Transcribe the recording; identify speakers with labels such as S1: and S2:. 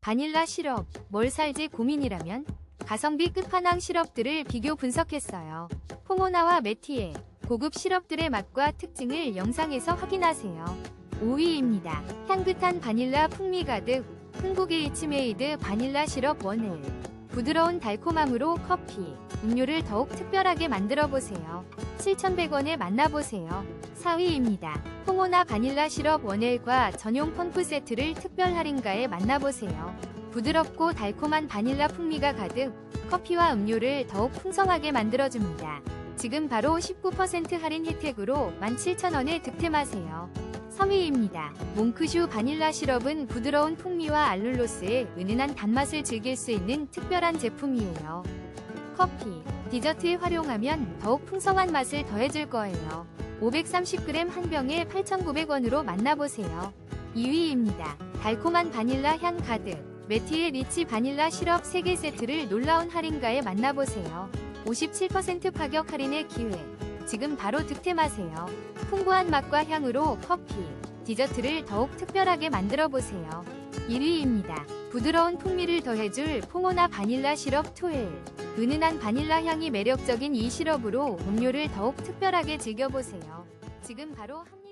S1: 바닐라 시럽, 뭘 살지 고민이라면 가성비 끝판왕 시럽들을 비교 분석했어요. 포모나와 메티에 고급 시럽들의 맛과 특징을 영상에서 확인하세요. 5위입니다. 향긋한 바닐라 풍미 가득 흥국 H메이드 바닐라 시럽 원을 부드러운 달콤함으로 커피, 음료를 더욱 특별하게 만들어 보세요. 7,100원에 만나보세요. 4위입니다. 포모나 바닐라 시럽 원엘과 전용 펌프 세트를 특별 할인가에 만나보세요. 부드럽고 달콤한 바닐라 풍미가 가득 커피와 음료를 더욱 풍성하게 만들어줍니다. 지금 바로 19% 할인 혜택으로 17,000원에 득템하세요. 3위입니다. 몽크슈 바닐라 시럽은 부드러운 풍미와 알룰로스의 은은한 단맛을 즐길 수 있는 특별한 제품이에요. 커피, 디저트에 활용하면 더욱 풍성한 맛을 더해줄 거예요. 530g 한 병에 8,900원으로 만나보세요. 2위입니다. 달콤한 바닐라 향 가득 메티의 리치 바닐라 시럽 3개 세트를 놀라운 할인가에 만나보세요. 57% 파격 할인의 기회. 지금 바로 득템하세요. 풍부한 맛과 향으로 커피, 디저트를 더욱 특별하게 만들어 보세요. 1위입니다. 부드러운 풍미를 더해줄 포모나 바닐라 시럽 토일. 은은한 바닐라 향이 매력적인 이 시럽으로 음료를 더욱 특별하게 즐겨보세요. 지금 바로 한